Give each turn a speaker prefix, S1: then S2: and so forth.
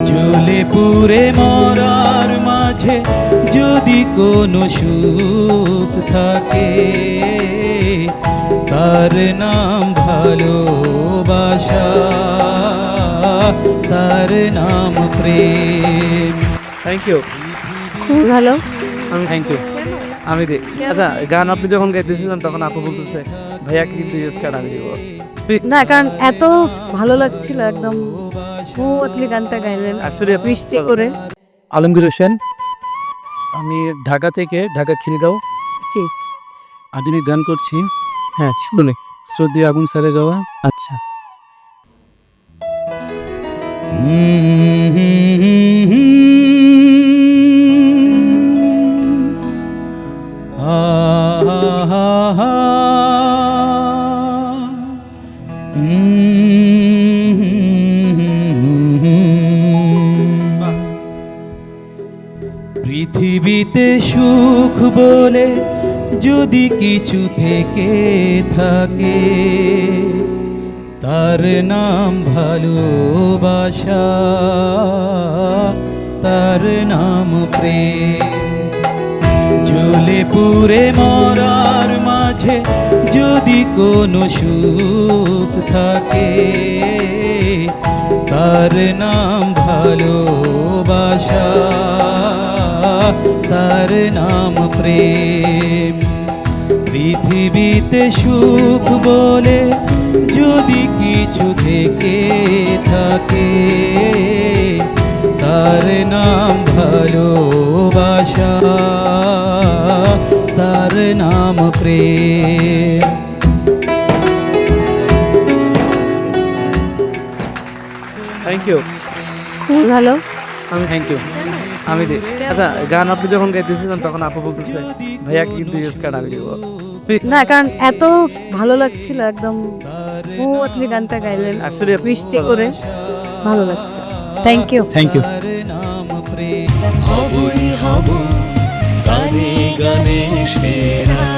S1: জ্বলে পুরে মরার মাঝে যদি কোনো সুখ থাকে তার নাম ভালোবাসা তার নাম প্রেম।
S2: থ্যাংক ইউ
S3: খুব ভালো?
S2: আমি থ্যাংক ইউ আমি দিই আচ্ছা গান আপনি যখন গাইতেছিলেন তখন আপু বলতেছে ভাইয়া কিন্তু ইউজ কার্ড আমি দিব।
S3: না কারণ এত ভালো লাগছিল একদম গানটা গাইলেন।
S2: আসলে
S3: বৃষ্টি করে।
S4: আলমগীর হোসেন আমি ঢাকা থেকে ঢাকা খিলগাঁও।
S3: জি।
S4: আধুনিক গান করছি।
S2: হ্যাঁ শুনে
S4: শ্রদ্ধেয় আগুন সারে গাওয়া।
S2: আচ্ছা।
S1: পৃথিবীতে সুখ বলে যদি কিছু থেকে থাকে, তার নাম ভালোবাসা, তার নাম প্রেম। জ্বলে পুরে মরার মাঝে যদি কোনো সুখ থাকে, তার নাম ভালোবাসা। তার নাম প্রেম। পৃথিবীতে সুখ বলে যদি কিছু থেকে থাকে তার নাম ভালোবাসা তার নাম প্রেম।
S2: থ্যাংক ইউ
S3: খুব ভালো।
S2: আমি থ্যাংক ইউ আমি দিই আচ্ছা গান আপনি যখন গাইতেছিলেন তখন আপু বলতেছে ভাইয়া কিন্তু ইউজ কার্ড আমি দিব।
S3: না কারণ এত ভালো লাগছিল একদম আপনি গানটা গাইলেন।
S2: আসলে
S3: বৃষ্টি করে ভালো লাগছে। থ্যাংক ইউ
S4: থ্যাংক ইউ
S5: হবই হব গানে গানে সেরা।